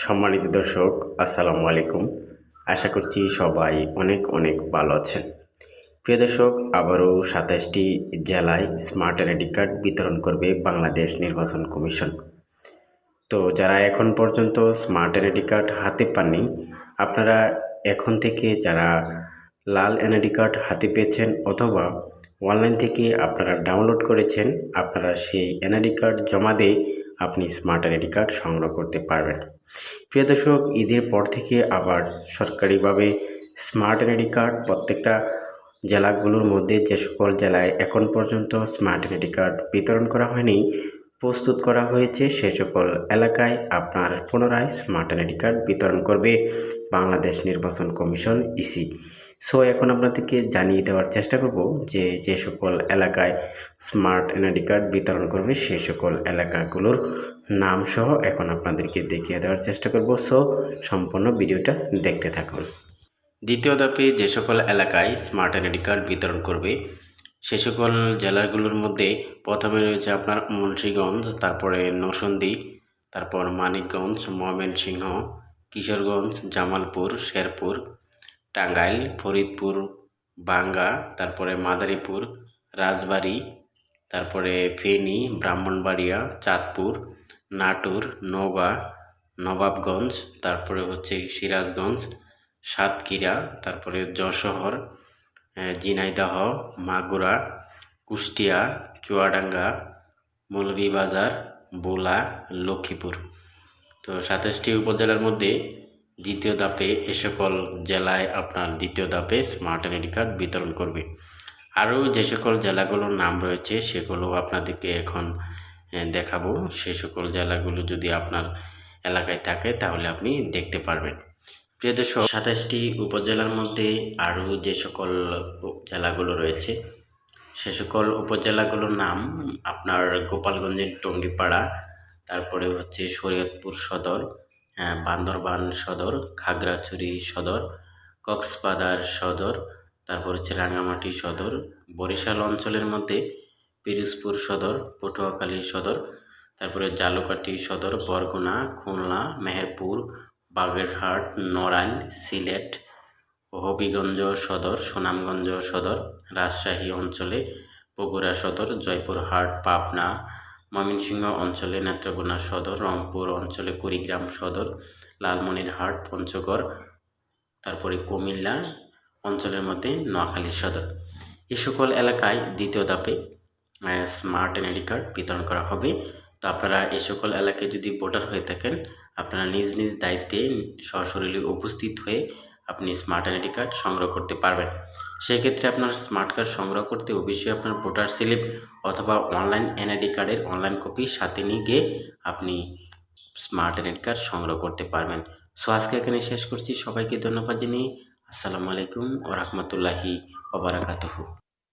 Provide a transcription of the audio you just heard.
সম্মানিত দর্শক, আসসালামু আলাইকুম। আশা করছি সবাই অনেক অনেক ভালো আছেন। প্রিয় দর্শক, আবারও সাতাশটি জেলায় স্মার্ট আইডি কার্ড বিতরণ করবে বাংলাদেশ নির্বাচন কমিশন। তো যারা এখন পর্যন্ত স্মার্ট আইডি কার্ড হাতে পাননি, আপনারা এখন থেকে যারা লাল এনআইডি কার্ড হাতে পেয়েছেন অথবা অনলাইন থেকে আপনারা ডাউনলোড করেছেন, আপনারা সেই এনআইডি কার্ড জমা দিয়ে আপনি স্মার্ট আইডি কার্ড সংগ্রহ করতে পারবেন। প্রিয় দর্শক, ঈদের পর থেকে আবার সরকারিভাবে স্মার্ট আইডি কার্ড প্রত্যেকটা জেলাগুলোর মধ্যে যে সকল জেলায় এখন পর্যন্ত স্মার্ট আইডি কার্ড বিতরণ করা হয়নি, প্রস্তুত করা হয়েছে, সে সকল এলাকায় আপনার পুনরায় স্মার্ট আইডি কার্ড বিতরণ করবে বাংলাদেশ নির্বাচন কমিশন ইসি সো এখন আপনাদেরকে জানিয়ে দেওয়ার চেষ্টা করব যে যে সকল এলাকায় স্মার্ট এনআইডি কার্ড বিতরণ করবে সেই সকল এলাকাগুলোর নাম সহ এখন আপনাদেরকে দেখিয়ে দেওয়ার চেষ্টা করব। সো সম্পূর্ণ ভিডিওটা দেখতে থাকুন। দ্বিতীয় ধাপে যে সকল এলাকায় স্মার্ট এনআইডি কার্ড বিতরণ করবে, সে সকল জেলাগুলোর মধ্যে প্রথমে রয়েছে আপনার মুন্সীগঞ্জ, তারপরে নরসন্দী তারপর মানিকগঞ্জ, ময়মনসিংহ, কিশোরগঞ্জ, জামালপুর, শেরপুর টাঙ্গাইল, ফরিদপুর, বাঙ্গা, তারপরে মাদারীপুর, রাজবাড়ি, তারপরে ফেনী, ব্রাহ্মণবাড়িয়া, চাঁদপুর, নাটোর, নওগাঁ, নবাবগঞ্জ, তারপরে হচ্ছে সিরাজগঞ্জ, সাতক্ষীরা, তারপরে যশোহর ঝিনাইদহ, মাগুরা, কুষ্টিয়া, চুয়াডাঙ্গা, মৌলভীবাজার, বোলা, লক্ষ্মীপুর। তো সাতাশটি উপজেলার মধ্যে দ্বিতীয় ধাপে এ সকল জেলায় আপনার দ্বিতীয় ধাপে স্মার্ট আইডি কার্ড বিতরণ করবে। আরও যে সকল জেলাগুলোর নাম রয়েছে, সেগুলো আপনাদেরকে এখন দেখাবো। সে সকল জেলাগুলো যদি আপনার এলাকায় থাকে, তাহলে আপনি দেখতে পারবেন। প্রিয় দর্শক, সাতাশটি উপজেলার মধ্যে আরও যে সকল জেলাগুলো রয়েছে, সে সকল উপজেলাগুলোর নাম আপনার গোপালগঞ্জের টঙ্গিপাড়া, তারপরে হচ্ছে শরীয়তপুর সদর বান্দরবান সদর, খাগড়াছড়ি সদর, কক্সবাজার সদর, তারপর হচ্ছে রাঙামাটি সদর, বরিশাল অঞ্চলের মধ্যে পিরোজপুর সদর, পটুয়াখালী সদর, তারপরে জালুকাটি সদর, বরগুনা, খুলনা, মেহেরপুর, বাগেরহাট, নড়াইল, সিলেট, হবিগঞ্জ সদর, সুনামগঞ্জ সদর, রাজশাহী অঞ্চলে, বগুড়া সদর, জয়পুরহাট, পাবনা ময়মনসিংহ অঞ্চলে নেত্রকোনা সদর, রংপুর অঞ্চলে কুড়িগ্রাম সদর, লালমনিরহাট, পঞ্চগড়, তারপরে কুমিল্লা অঞ্চলের মধ্যে নোয়াখালী সদর। এই সকল এলাকায় দ্বিতীয় ধাপে স্মার্ট এনআইডি কার্ড বিতরণ করা হবে। তো আপনারা এই সকল এলাকায় যদি ভোটার হয়ে থাকেন, আপনারা নিজ নিজ দায়িত্বে সশরীরে উপস্থিত হয়ে আপনি স্মার্ট আইডি কার্ড সংগ্রহ করতে পারবেন। সেক্ষেত্রে আপনার স্মার্ট কার্ড সংগ্রহ করতে অবশ্যই আপনার ভোটার স্লিপ অথবা অনলাইন এনআইডি কার্ডের অনলাইন কপি সাথে নিয়ে গিয়ে আপনি স্মার্ট আইডি কার্ড সংগ্রহ করতে পারবেন। সো আজকে এখানে শেষ করছি। সবাইকে ধন্যবাদ জানিয়ে আসসালামু আলাইকুম ও রহমতুল্লাহি ওবরাকাতহু